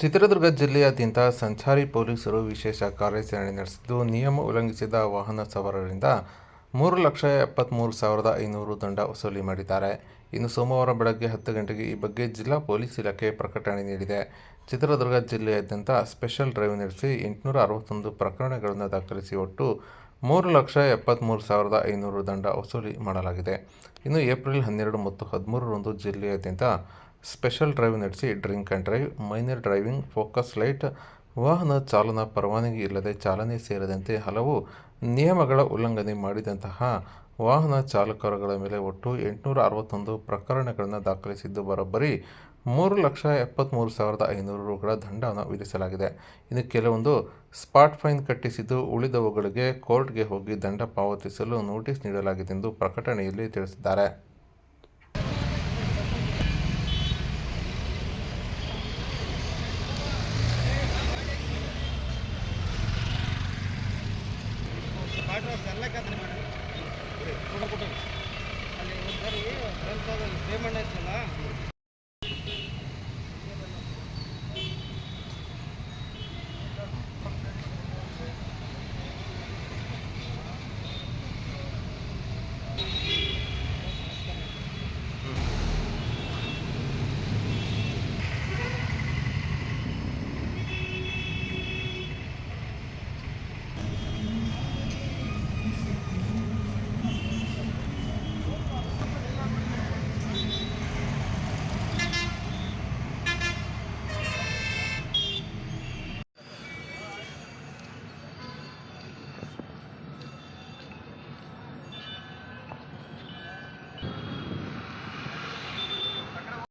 ಚಿತ್ರದುರ್ಗ ಜಿಲ್ಲೆಯಾದ್ಯಂತ ಸಂಚಾರಿ ಪೊಲೀಸರು ವಿಶೇಷ ಕಾರ್ಯಾಚರಣೆ ನಡೆಸಿದ್ದು, ನಿಯಮ ಉಲ್ಲಂಘಿಸಿದ ವಾಹನ ಸವಾರರಿಂದ ಮೂರು ಲಕ್ಷ ಎಪ್ಪತ್ತ್ಮೂರು ಸಾವಿರದ ಐನೂರು ದಂಡ ವಸೂಲಿ ಮಾಡಿದ್ದಾರೆ. ಇನ್ನು ಸೋಮವಾರ ಬೆಳಗ್ಗೆ ಹತ್ತು ಗಂಟೆಗೆ ಈ ಬಗ್ಗೆ ಜಿಲ್ಲಾ ಪೊಲೀಸ್ ಇಲಾಖೆ ಪ್ರಕಟಣೆ ನೀಡಿದೆ. ಚಿತ್ರದುರ್ಗ ಜಿಲ್ಲೆಯಾದ್ಯಂತ ಸ್ಪೆಷಲ್ ಡ್ರೈವ್ ನಡೆಸಿ ಎಂಟುನೂರ ಅರವತ್ತೊಂದು ಪ್ರಕರಣಗಳನ್ನು ದಾಖಲಿಸಿ ಒಟ್ಟು ಮೂರು ಲಕ್ಷ ಎಪ್ಪತ್ತ್ಮೂರು ಸಾವಿರದ ಐನೂರು ದಂಡ ವಸೂಲಿ ಮಾಡಲಾಗಿದೆ. ಇನ್ನು ಏಪ್ರಿಲ್ ಹನ್ನೆರಡು ಮತ್ತು ಹದಿಮೂರರಂದು ಜಿಲ್ಲೆಯಾದ್ಯಂತ ಸ್ಪೆಷಲ್ ಡ್ರೈವ್ ನಡೆಸಿ, drink and drive, minor driving, focus light, ವಾಹನ ಚಾಲನಾ ಪರವಾನಗಿ ಇಲ್ಲದೆ ಚಾಲನೆ ಸೇರಿದಂತೆ ಹಲವು ನಿಯಮಗಳ ಉಲ್ಲಂಘನೆ ಮಾಡಿದಂತಹ ವಾಹನ ಚಾಲಕರುಗಳ ಮೇಲೆ ಒಟ್ಟು ಎಂಟುನೂರ ಅರವತ್ತೊಂದು ಪ್ರಕರಣಗಳನ್ನು ದಾಖಲಿಸಿದ್ದು ಬರೋಬ್ಬರಿ ಮೂರು ಲಕ್ಷ ಎಪ್ಪತ್ತ್ಮೂರು ಸಾವಿರದ ಐನೂರು ರೂಗಳ ದಂಡವನ್ನು ವಿಧಿಸಲಾಗಿದೆ. ಇನ್ನು ಕೆಲವೊಂದು ಸ್ಪಾಟ್ ಫೈನ್ ಕಟ್ಟಿಸಿದ್ದು ಉಳಿದವುಗಳಿಗೆ ಕೋರ್ಟ್ಗೆ ಹೋಗಿ ದಂಡ ಪಾವತಿಸಲು ನೋಟಿಸ್ ನೀಡಲಾಗಿದೆ ಎಂದು ಪ್ರಕಟಣೆಯಲ್ಲಿ ತಿಳಿಸಿದ್ದಾರೆ. ಬರ್ಲಕ್ಕಾದ್ರೆ ಮೇಡಮ್. ಅಲ್ಲಿ ಒಂದು ಸರಿ ಪೇಮೆಂಟ್ ಐತಲ್ಲ